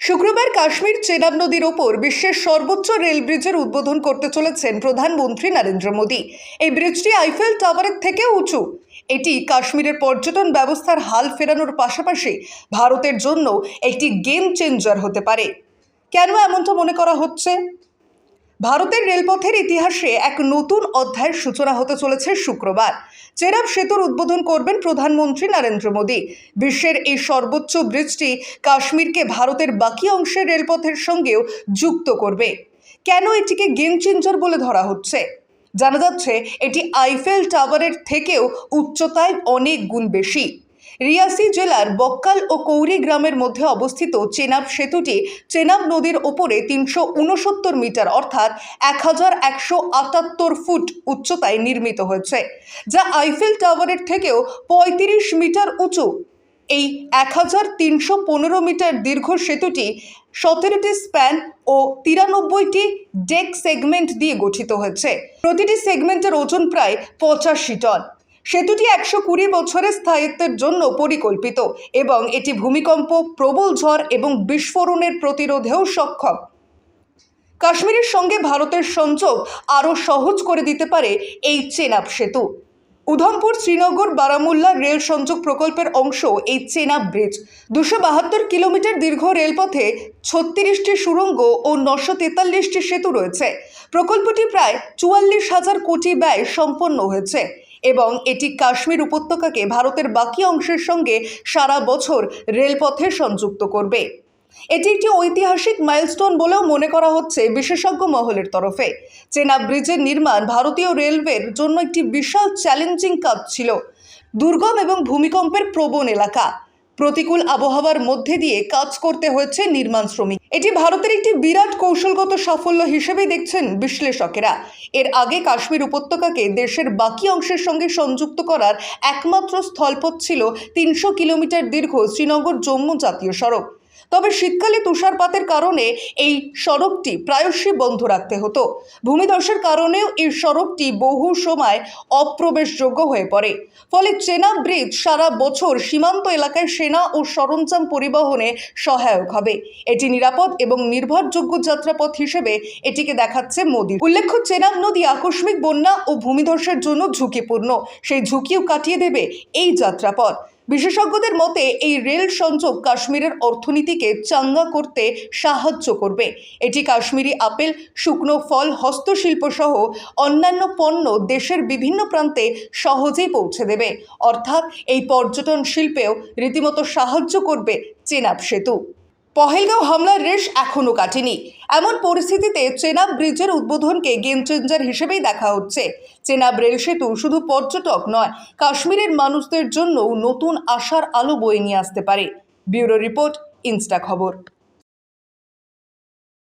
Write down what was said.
শুক্রবার কাশ্মীর চেনাব নদীর ওপর বিশ্বের সর্বোচ্চ রেল ব্রিজের উদ্বোধন করতে চলেছেন প্রধানমন্ত্রী নরেন্দ্র মোদী। এই ব্রিজটি আইফেল টাওয়ারের থেকে উঁচু। এটি কাশ্মীরের পর্যটন ব্যবস্থার হাল ফেরানোর পাশাপাশি ভারতের জন্য একটি গেম চেঞ্জার হতে পারে। কেন এমনটা মনে করা হচ্ছে? ভারতের রেলপথের ইতিহাসে এক নতুন অধ্যায়ের সূচনা হতে চলেছে শুক্রবার। চেরাব সেতুর উদ্বোধন করবেন প্রধানমন্ত্রী নরেন্দ্র মোদী। বিশ্বের এই সর্বোচ্চ ব্রিজটি কাশ্মীরকে ভারতের বাকি অংশের রেলপথের সঙ্গেও যুক্ত করবে। কেন এটিকে গেম চেঞ্জার বলে ধরা হচ্ছে? জানা যাচ্ছে, এটি আইফেল টাওয়ারের থেকেও উচ্চতায় অনেক গুণ বেশি। রিয়াসি জেলার বক্কাল ও কৌরি গ্রামের মধ্যে অবস্থিত চেনাব সেতুটি চেনাব নদীর ওপরে তিনশো উনসত্তর মিটার অর্থাৎ এক হাজার একশো আটাত্তর ফুট উচ্চতায় নির্মিত হয়েছে, যা আইফেল টাওয়ারের থেকেও পঁয়ত্রিশ মিটার উঁচু। এই এক হাজার তিনশো পনেরো মিটার দীর্ঘ সেতুটি সতেরোটি স্প্যান ও তিরানব্বইটি ডেক সেগমেন্ট দিয়ে গঠিত হয়েছে। প্রতিটি সেগমেন্টের ওজন প্রায় পঁচাশি টন। সেতুটি একশো কুড়ি বছরের স্থায়িত্বের জন্য পরিকল্পিত এবং এটি ভূমিকম্প, প্রবল ঝড় এবং বিস্ফোরণের প্রতিরোধেও সক্ষম। কাশ্মীরের সঙ্গে ভারতের সংযোগ আরও সহজ করে দিতে পারে এই চেনাব সেতু। উধমপুর, শ্রীনগর, বারামুল্লা রেল সংযোগ প্রকল্পের অংশ এই চেনাব ব্রিজ। দুশো বাহাত্তর কিলোমিটার দীর্ঘ রেলপথে ছত্রিশটি সুড়ঙ্গ ও নশো তেতাল্লিশটি সেতু রয়েছে। প্রকল্পটি প্রায় চুয়াল্লিশ হাজার কোটি ব্যয় সম্পন্ন হয়েছে। এবং এটি কাশ্মীর উপত্যকাকে ভারতের বাকি অংশের সঙ্গে সারা বছর রেলপথে সংযুক্ত করবে। এটি একটি ঐতিহাসিক মাইলস্টোন বলেও মনে করা হচ্ছে বিশেষজ্ঞ মহলের তরফে। চেনা ব্রিজের নির্মাণ ভারতীয় রেলওয়ের জন্য একটি বিশাল চ্যালেঞ্জিং কাজ ছিল। দুর্গম এবং ভূমিকম্পের প্রবণ এলাকা। প্রতিকূল আবহাওয়ার মধ্যে দিয়ে কাজ করতে হয়েছে নির্মাণ শ্রমিক। এটি ভারতের একটি বিরাট কৌশলগত সাফল্য হিসেবে দেখছেন বিশ্লেষকেরা। এর আগে কাশ্মীর উপত্যকাকে দেশের বাকি অংশের সঙ্গে সংযুক্ত করার একমাত্র স্থলপথ ছিল তিনশো কিলোমিটার দীর্ঘ শ্রীনগর জম্মু জাতীয় সড়ক। তবে শীতকালে তুষারপাতের কারণে এই সড়কটি প্রায়শই বন্ধ রাখতে হতো। ভূমিধসের কারণেও এই সড়কটি বহু সময় অপ্রবেশযোগ্য হয়ে পড়ে। ফলে চেনা ব্রিজ সারা বছর সীমান্ত এলাকায় সেনা ও সরঞ্জাম পরিবহনে সহায়ক হবে। এটি নিরাপদ এবং নির্ভরযোগ্য যাত্রাপথ হিসেবে এটিকে দেখাচ্ছে মোদি। উল্লেখ্য, চেনাব নদী আকস্মিক বন্যা ও ভূমিধসের জন্য ঝুঁকিপূর্ণ। সেই ঝুঁকিও কাটিয়ে দেবে এই যাত্রাপথ। বিশেষজ্ঞদের মতে, এই রেল সংযোগ কাশ্মীরের অর্থনীতিকে চাঙ্গা করতে সাহায্য করবে। এটি কাশ্মীরি আপেল, শুকনো ফল, হস্তশিল্প সহ অন্যান্য পণ্য দেশের বিভিন্ন প্রান্তে সহজেই পৌঁছে দেবে। অর্থাৎ এই পর্যটন শিল্পেও রীতিমতো সাহায্য করবে চেনাব সেতু। পহেলগাঁও হামলার রেশ এখনও কাটেনি। এমন পরিস্থিতিতে চেনাব ব্রিজের উদ্বোধনকে গেম চেঞ্জার হিসেবেই দেখা হচ্ছে। চেনাব রেল সেতু শুধু পর্যটক নয়, কাশ্মীরের মানুষদের জন্যও নতুন আশার আলো বয়ে নিয়ে আসতে পারে। ব্যুরো রিপোর্ট, ইনস্টা খবর।